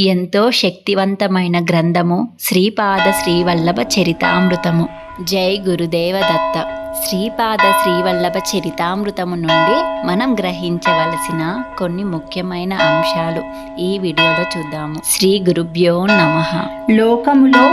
ఎంతో శక్తివంతమైన గ్రంథము శ్రీపాద శ్రీవల్లభ చరితామృతము. జై గురుదేవదత్త. శ్రీపాద శ్రీవల్లభ చరితామృతము నుండి మనం గ్రహించవలసిన కొన్ని ముఖ్యమైన అంశాలు ఈ వీడియోలో చూద్దాము. శ్రీ గురుభ్యో నమః. లోకములో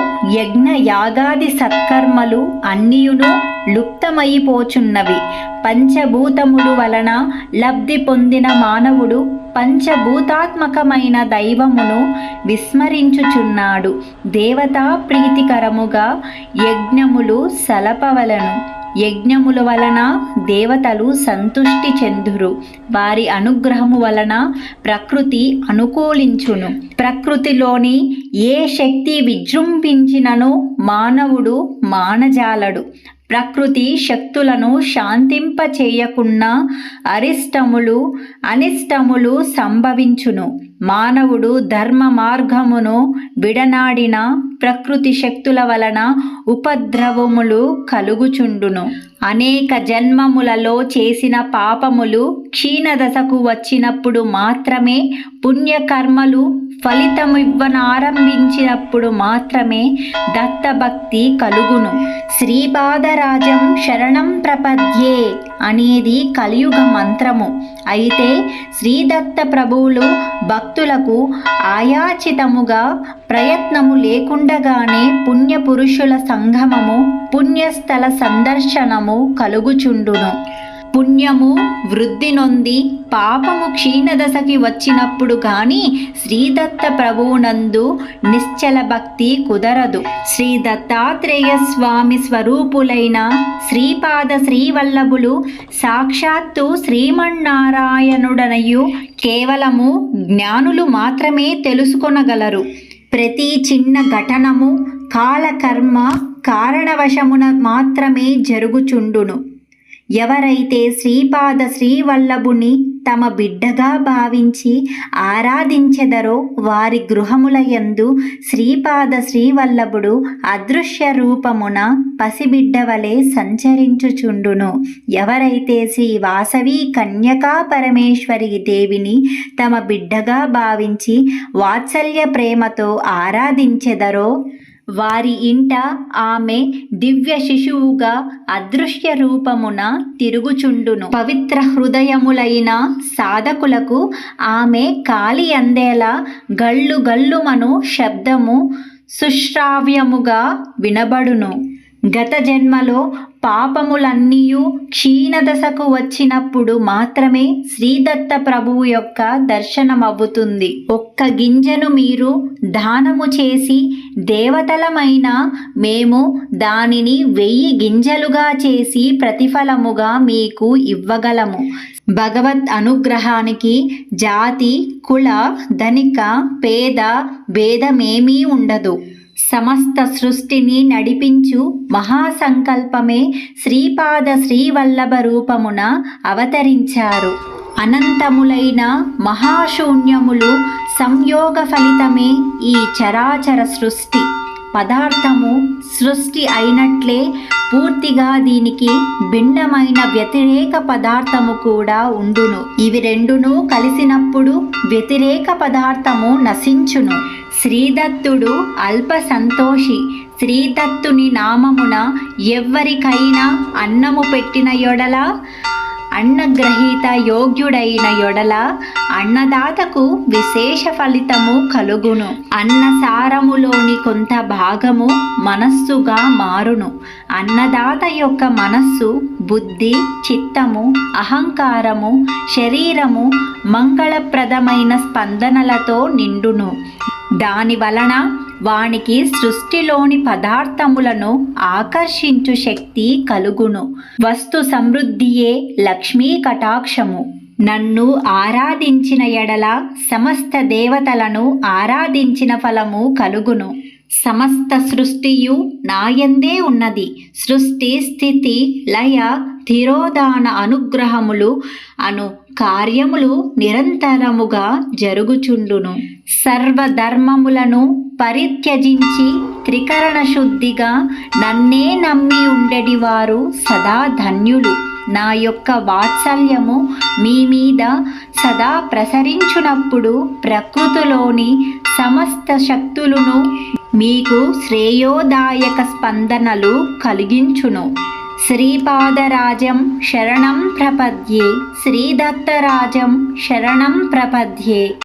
యజ్ఞ యాగాది సత్కర్మలు అన్నియును లుప్తమైపోచున్నవి. పంచభూతములు వలన లబ్ధి పొందిన మానవుడు పంచభూతాత్మకమైన దైవమును విస్మరించుచున్నాడు. దేవతా ప్రీతికరముగా యజ్ఞములు సలపవలను. యజ్ఞముల వలన దేవతలు సంతుష్టి చెందురు. వారి అనుగ్రహము వలన ప్రకృతి అనుకూలించును. ప్రకృతిలోని ఏ శక్తి విజృంభించినను మానవుడు మానజాలడు. ప్రకృతి శక్తులను శాంతింపచేయకున్నా అరిష్టములు అనిష్టములు సంభవించును. మానవుడు ధర్మ మార్గమును విడనాడిన ప్రకృతి శక్తుల వలన ఉపద్రవములు కలుగుచుండును. అనేక జన్మములలో చేసిన పాపములు క్షీణదశకు వచ్చినప్పుడు మాత్రమే పుణ్యకర్మలు ఫలితం ఇవ్వనారంభించినప్పుడు మాత్రమే దత్తభక్తి కలుగును. శ్రీపాదరాజం శరణం ప్రపద్యే అనేది కలియుగ మంత్రము. అయితే శ్రీదత్త ప్రభువులు భక్తులకు ఆయాచితముగా ప్రయత్నము లేకుండగానే పుణ్యపురుషుల సంగమము పుణ్యస్థల సందర్శనము కలుగుచుండును. పుణ్యము వృద్ధి నొంది పాపము క్షీణదశకి వచ్చినప్పుడు కానీ శ్రీదత్త ప్రభువునందు నిశ్చల భక్తి కుదరదు. శ్రీ దత్తాత్రేయ స్వామి స్వరూపులైన శ్రీపాద శ్రీవల్లభులు సాక్షాత్తు శ్రీమన్నారాయణుడనయు కేవలము జ్ఞానులు మాత్రమే తెలుసుకొనగలరు. ప్రతి చిన్న ఘటనము కాలకర్మ కారణవశమున మాత్రమే జరుగుచుండును. ఎవరైతే శ్రీపాద శ్రీవల్లభుని తమ బిడ్డగా భావించి ఆరాధించెదరో వారి గృహముల యందు శ్రీపాద శ్రీవల్లభుడు అదృశ్య రూపమున పసిబిడ్డ వలె సంచరించుచుండును. ఎవరైతే శ్రీ వాసవి కన్యకా పరమేశ్వరి దేవిని తమ బిడ్డగా భావించి వాత్సల్య ప్రేమతో ఆరాధించెదరో వారి ఇంట ఆమె దివ్య శిశువుగా అదృశ్య రూపమున తిరుగుచుండును. పవిత్ర హృదయములైన సాధకులకు ఆమె కాలి అందేలా గళ్ళు గల్లుమను శబ్దము సుశ్రావ్యముగా వినబడును. గత జన్మలో పాపములన్నీయు క్షీణదశకు వచ్చినప్పుడు మాత్రమే శ్రీదత్త ప్రభువు యొక్క దర్శనమవుతుంది ఒక్క గింజను మీరు దానము చేసి దేవతలమైన మేము దానిని వెయ్యి గింజలుగా చేసి ప్రతిఫలముగా మీకు ఇవ్వగలము. భగవత్ అనుగ్రహానికి జాతి కుల ధనిక పేద భేదమేమీ ఉండదు. సమస్త సృష్టిని నడిపించు మహాసంకల్పమే శ్రీపాద శ్రీవల్లభ రూపమున అవతరించారు. అనంతములైన మహాశూన్యములు సంయోగ ఫలితమే ఈ చరాచర సృష్టి. పదార్థము సృష్టి అయినట్లే పూర్తిగా దీనికి భిన్నమైన వ్యతిరేక పదార్థము కూడా ఉండును. ఇవి రెండును కలిసినప్పుడు వ్యతిరేక పదార్థము నశించును. శ్రీదత్తుడు అల్ప సంతోషి శ్రీదత్తుని నామమున ఎవ్వరికైనా అన్నము పెట్టిన యొడల అన్నగ్రహీత యోగ్యుడైన యొడల అన్నదాతకు విశేష ఫలితము కలుగును. అన్నసారములోని కొంత భాగము మనస్సుగా మారును. అన్నదాత యొక్క మనస్సు బుద్ధి చిత్తము అహంకారము శరీరము మంగళప్రదమైన స్పందనలతో నిండును. దాని వలన వానికి సృష్టిలోని పదార్థములను ఆకర్షించు శక్తి కలుగును. వస్తు సమృద్ధియే లక్ష్మీ కటాక్షము. నన్ను ఆరాధించిన ఎడల సమస్త దేవతలను ఆరాధించిన ఫలము కలుగును. సమస్త సృష్టియు నాయందే ఉన్నది. సృష్టి స్థితి లయ తిరోధాన అనుగ్రహములు అను కార్యములు నిరంతరముగా జరుగుచుండును. సర్వధర్మములను పరిత్యజించి త్రికరణ శుద్ధిగా నన్నే నమ్మి ఉండేటి వారు సదా ధన్యులు. నా యొక్క వాత్సల్యము మీ మీద సదా ప్రసరించునప్పుడు ప్రకృతిలోని సమస్త శక్తులను మీకు శ్రేయోదాయక స్పందనలు కలిగించును. శ్రీపాదరాజం శరణం ప్రపద్యే. శ్రీదత్తరాజం శరణం ప్రపద్యే.